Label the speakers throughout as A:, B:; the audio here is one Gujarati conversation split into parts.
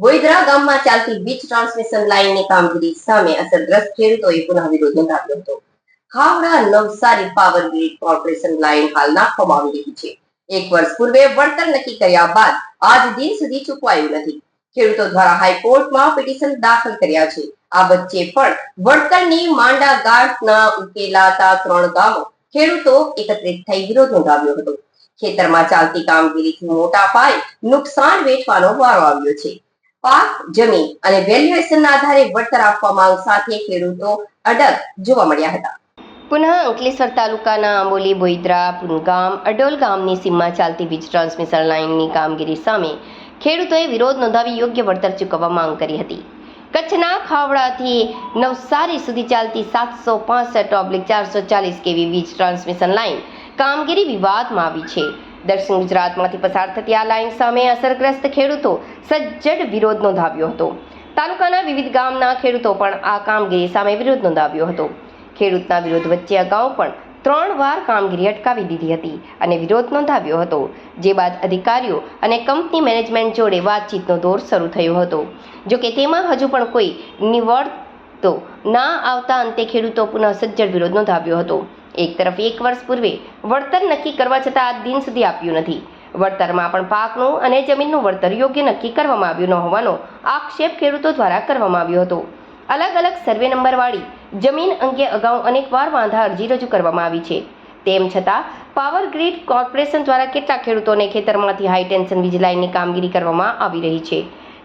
A: ગોઈદરા ગામમાં ચાલતી વીજ ટ્રાન્સમિશન લાઇનની કામગીરી સામે અસરગ્રસ્ત ખેડૂતોએ પુનઃ વિરોધ નોંધાવ્યો હતો. Khavda Navsari power grid corporation line હાલ નાખવામાં આવી રહી છે. એક વર્ષ પૂર્વે વળતર નક્કી કર્યા બાદ આજ દિન સુધી ચૂકવાયું નથી. ખેડૂતો દ્વારા હાઈકોર્ટમાં પિટિશન દાખલ કર્યા છે. આ વચ્ચે પણ વળતરની માંડા ગાંઠના ઉકેલાતા ત્રણ ગામો ખેડૂતો એકત્રિત થઈ વિરોધ નોંધાવ્યો હતો. ખેતરમાં ચાલતી કામગીરીથી મોટા પાયે નુકસાન વેઠવાનો વારો આવ્યો છે. પાક, જમીન અને વેલ્યુએશનના આધારે વળતર આપવા માંગ સાથે ખેડૂતો અડગ જોવા મળ્યા હતા. પુનઃ અંકલેશ્વર તાલુકાના આંબોલી, બોઈદ્રા, પુનગામ, અડોલ ગામની સીમમાં ચાલતી વીજ ટ્રાન્સમિશન લાઇનની કામગીરી સામે ખેડૂતોએ વિરોધ નોંધાવી યોગ્ય વળતર ચૂકવવા માંગ કરી હતી. કચ્છના ખાવડાથી નવસારી સુધી ચાલતી સાતસો પાસઠ ઓબ્લિક ચારસો ચાલીસ કેવી વીજ ટ્રાન્સમિશન લાઇન કામગીરી વિવાદમાં આવી છે. દક્ષિણ ગુજરાતમાંથી પસાર થતી આ લાઇન સામે અસરગ્રસ્ત ખેડૂતો સજ્જડ વિરોધ નોંધાવ્યો હતો. તાલુકાના વિવિધ ગામના ખેડૂતો પણ આ કામગીરી સામે વિરોધ નોંધાવ્યો હતો. ખેડૂતના વિરોધ વચ્ચે અગાઉ પણ ત્રણ વાર કામગીરી અટકાવી દીધી હતી અને વિરોધ નોંધાવ્યો હતો. જે બાદ અધિકારીઓ અને કંપની મેનેજમેન્ટ જોડે વાતચીતનો દોર શરૂ થયો હતો. જો કે તેમાં હજુ પણ કોઈ નિવડતો ના આવતા અંતે ખેડૂતો પુનઃ સજ્જડ વિરોધ નોંધાવ્યો હતો. એક તરફ એક વર્ષ પૂર્વે વળતર નક્કી કરવા છતાં આજ દિન સુધી આપ્યું નથી. વળતરમાં પણ પાકનું અને જમીનનું વળતર યોગ્ય નક્કી કરવામાં આવ્યું ન હોવાનો આક્ષેપ ખેડૂતો દ્વારા કરવામાં આવ્યો હતો. અલગ અલગ સર્વે નંબરવાળી જમીન અંગે અગાઉ અનેકવાર વાંધા અરજી રજૂ કરવામાં આવી છે. તેમ છતાં, પાવર ગ્રીડ કોર્પોરેશન દ્વારા કેટલાક ખેડૂતોને ખેતરમાંથી હાઈ ટેન્શન વીજ લાઇનની કામગીરી કરવામાં આવી રહી છે,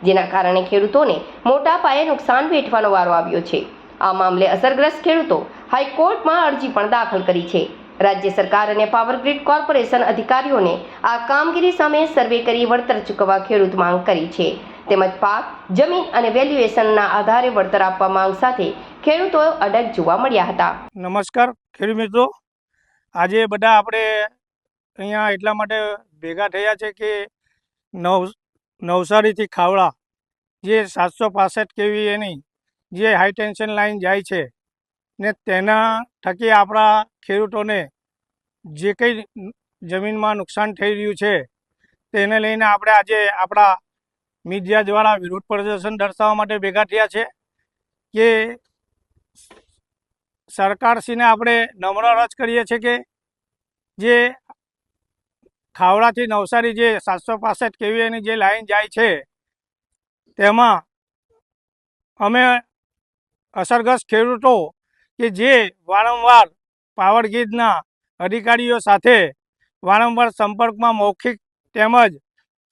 A: જેના કારણે ખેડૂતોને મોટા પાયે નુકસાન વેઠવાનો વારો આવ્યો છે. આ મામલે અસરગ્રસ્ત ખેડૂતો હાઈકોર્ટમાં અરજી પણ દાખલ કરી છે. રાજ્ય સરકાર અને પાવર કોર્પોરેશન અધિકારીઓને આ કામગીરી સામે સર્વે કરી વળતર ચૂકવવા ખેડૂત માંગ કરી છે. તેમજ પાક, જમીન અને વેલ્યુએશનના આધારે વળતર આપવા માંગ સાથે ખેડૂતો અડગ જોવા મળ્યા હતા.
B: નમસ્કાર, ખેડૂત મિત્રો. આજે બધા આપણે અહીંયા એટલા માટે ભેગા થયા છે કે નવ, નવસારીથી ખાવડા, જે સાતસો પાસઠ કેવી એની જે હાઈ ટેન્શન લાઈન જાય છે ને તેના થકી આપણા ખેડૂતોને જે કંઈ જમીનમાં નુકસાન થઈ રહ્યું છે, તેને લઈને આપણે આજે આપણા મીડિયા દ્વારા વિરોધ પ્રદર્શન દર્શાવવા માટે ભેગા થયા છે કે સરકારશ્રીને આપણે નમ્ર અરજ કરીએ છીએ કે જે ખાવડાથી નવસારી જે સાતસો પાસઠ કેવીએની જે લાઈન જાય છે, તેમાં અમે અસરગ્રસ્ત ખેડૂતો કે જે વારંવાર પાવર ગ્રીડના અધિકારીઓ સાથે વારંવાર સંપર્કમાં મૌખિક તેમજ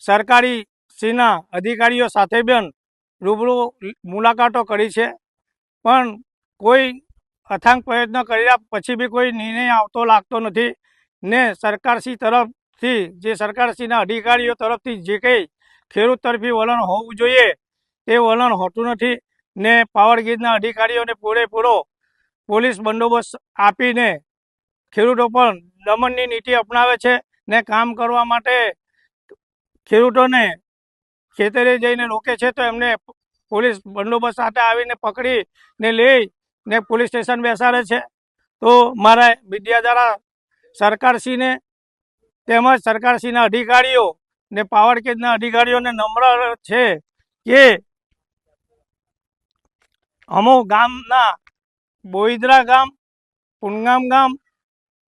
B: સરકારી સીના અધિકારીઓ સાથે પણ રૂબરૂ મુલાકાતો કરી છે. પણ કોઈ અથાંગ પ્રયત્ન કર્યા પછી બી કોઈ નિર્ણય આવતો લાગતો નથી ને સરકારશ્રી તરફથી, જે સરકારશ્રીના અધિકારીઓ તરફથી જે કંઈ ખેડૂત તરફી વલણ હોવું જોઈએ તે વલણ હોતું નથી. ને પાવર ગ્રીડના અધિકારીઓને પૂરેપૂરો પોલીસ બંદોબસ્ત આપીને ખેડૂતો પણ દમનની નીતિ અપનાવે છે ને કામ કરવા માટે ખેડૂતોને ખેતરે જઈને રોકે છે, તો એમને પોલીસ બંદોબસ્ત સાથે આવીને પકડીને લઈ ને પોલીસ સ્ટેશન બેસાડે છે. તો મારા મીડિયા દ્વારા સરકારશ્રીને તેમજ સરકારશ્રીના અધિકારીઓ ને પાવર કેજના અધિકારીઓને નમ્ર છે કે અમો ગામના બોઈદરા ગામ, પુનગામ ગામ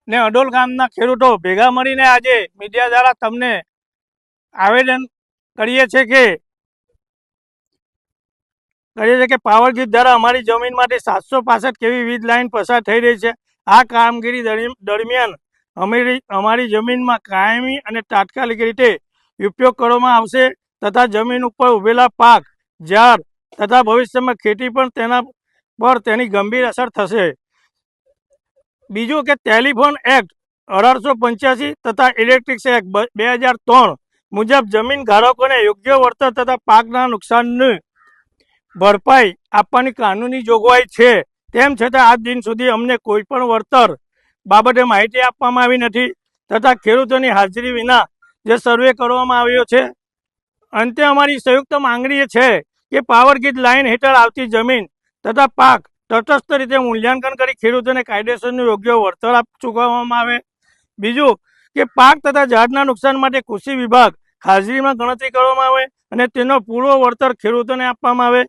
B: ને અડોલ ગામના ખેડૂતો ભેગા મળીને આજે મીડિયા દ્વારા તમને આવેદન કરીએ છીએ કે, કરીએ છીએ કે પાવર ગ્રીડ દ્વારા અમારી જમીનમાંથી સાતસો પાસઠ કેવી વીજ લાઇન પસાર થઈ રહી છે. આ કામગીરી દરમિ- દરમિયાન અમારી અમારી જમીનમાં કાયમી અને તાત્કાલિક રીતે ઉપયોગ કરવામાં આવશે તથા જમીન ઉપર ઉભેલા પાક, ઝાડ તથા ભવિષ્યમાં ખેતી પણ તેના પર તેની ગંભીર અસર થશે. બીજું કે ટેલિફોન એક્ટ અઢારસો પંચ્યાસી તથા ઇલેક્ટ્રિક્સ એક્ટ બ- હજાર ત્રણ મુજબ જમીન ધારકોને યોગ્ય વળતર તથા પાકના નુકસાનની ભરપાઈ આપવાની કાનૂની જોગવાઈ છે. તેમ છતાં આજ દિન સુધી અમને કોઈ પણ વળતર બાબતે માહિતી આપવામાં આવી નથી તથા ખેડૂતોની હાજરી વિના જે સર્વે કરવામાં આવ્યો છે, અંતે અમારી સંયુક્ત માંગણી છે કે પાવર ગ્રીડ લાઇન હેઠળ આવતી જમીન તથા પાક તટસ્થ રીતે મૂલ્યાંકન કરી ખેડૂતોને કાયદેસરનું યોગ્ય વળતર આપ ચૂકવવામાં આવે. બીજું કે પાક તથા ઝાડના નુકસાન માટે કૃષિ વિભાગ હાજરીમાં ગણતરી કરવામાં આવે અને તેનો પૂરો વળતર ખેડૂતોને આપવામાં આવે.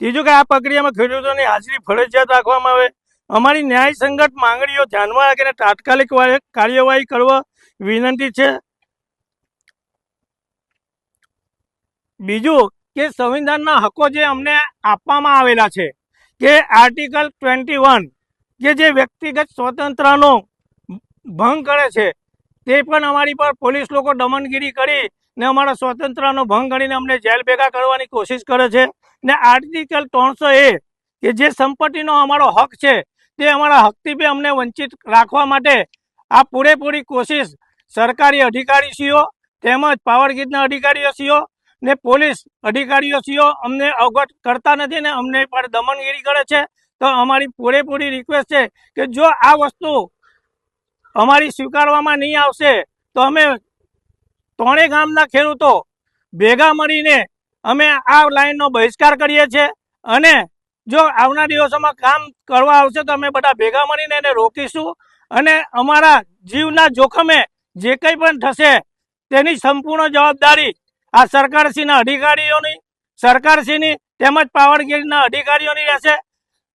B: ત્રીજું કે આ પ્રક્રિયામાં ખેડૂતોની હાજરી ફરજિયાત રાખવામાં આવે. અમારી ન્યાય સંગત માંગણીઓ ધ્યાનમાં રાખીને તાત્કાલિક કાર્યવાહી કરવા વિનંતી છે. બીજું કે સંવિધાનના હકો જે અમને આપવામાં આવેલા છે, કે આર્ટિકલ ટ્વેન્ટી વન કે જે વ્યક્તિગત સ્વતંત્રનો ભંગ કરે છે, તે પણ અમારી પર પોલીસ લોકો દમનગીરી કરી ને અમારા સ્વતંત્રનો ભંગ કરીને અમને જેલ ભેગા કરવાની કોશિશ કરે છે. ને આર્ટિકલ ત્રણસો એ, કે જે સંપત્તિનો અમારો હક છે, તે અમારા હકથી બી અમને વંચિત રાખવા માટે આ પૂરેપૂરી કોશિશ સરકારી અધિકારીશ્રીઓ તેમજ પાવર ગ્રીડના અધિકારીઓશ્રીઓ ને પોલીસ અધિકારીઓશ્રીઓ અમને અવગત કરતા નથી ને અમને પર દમનગીરી કરે છે. તો અમારી પૂરેપૂરી રિક્વેસ્ટ છે કે જો આ વસ્તુ અમારી સ્વીકારવામાં નહીં આવશે, તો અમે ત્રણેય ગામના ખેડૂતો ભેગા મળીને અમે આ લાઈનનો બહિષ્કાર કરીએ છીએ અને જો આવનાર દિવસોમાં કામ કરવા આવશે તો અમે બધા ભેગા મળીને એને રોકીશું અને અમારા જીવના જોખમે જે કંઈ પણ થશે તેની સંપૂર્ણ જવાબદારી આ સરકારશ્રીના અધિકારીઓની, સરકારશ્રીની તેમજ પાવડગીરીના અધિકારીઓની રહેશે.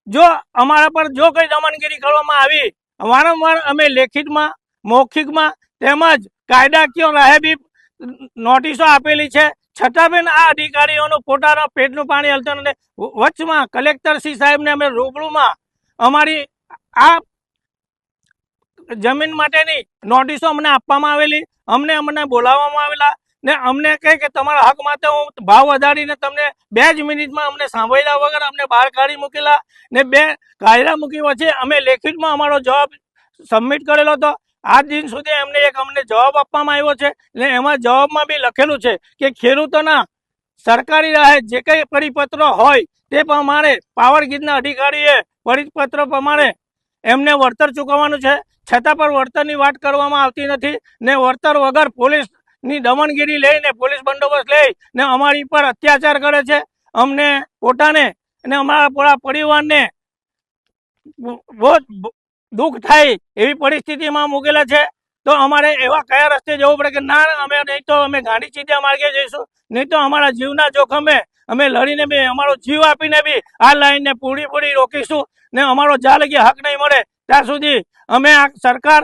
B: જો અમારા પર જો કંઈ દમનગીરી કરવામાં આવી, વારંવાર અમે લેખિતમાં, મૌખિકમાં તેમજ કાયદાકીય રાહેબી નોટિસો આપેલી છે. છતાં બેન આ અધિકારીઓનું પોતાના પેટનું પાણી હલતું નથી. વચમાં કલેક્ટર શ્રી સાહેબને અમે રૂબરૂમાં અમારી આ જમીન માટેની નોટિસો અમને આપવામાં આવેલી, અમને અમને બોલાવવામાં આવેલા. ને અમને કહે કે તમારા હક માટે હું ભાવ વધારીને તમને બે જ મિનિટમાં અમને સાંભળ્યા વગર અમને બહાર કાઢી મૂકેલા. ને બે કાયદા મૂકી વચ્ચે અમે લેખિતમાં અમારો જવાબ સબમિટ કરેલો હતો. આજ દિન સુધી એમને એક અમને જવાબ આપવામાં આવ્યો છે. ને એમાં જવાબમાં બી લખેલું છે કે ખેડૂતોના સરકારી રાહે જે કંઈ પરિપત્રો હોય તે પ્રમાણે પાવર ગ્રીડના અધિકારીએ પરિપત્ર પ્રમાણે એમને વળતર ચૂકવવાનું છે. છતાં પણ વળતરની વાત કરવામાં આવતી નથી. ને વળતર વગર પોલીસની દમનગીરી લઈને પોલીસ બંદોબસ્ત લઈ ને અમારી પર અત્યાચાર કરે છે. અમને પોતાને અને અમારા પૂરા પરિવારને બહુ દુઃખ થાય એવી પરિસ્થિતિમાં મૂકેલા છે. તો અમારે એવા કયા રસ્તે જવું પડે કે ના, અમે નહીં તો અમે ગાંધી ચીધા માર્ગે જઈશું. નહીં તો અમારા જીવના જોખમે અમે લડીને બી અમારો જીવ આપીને બી આ લાઈનને પૂરી પૂરી રોકીશું ને અમારો જ્યાં લગી હક નહીં મળે. ત્યાં સુધી અમે આ સરકાર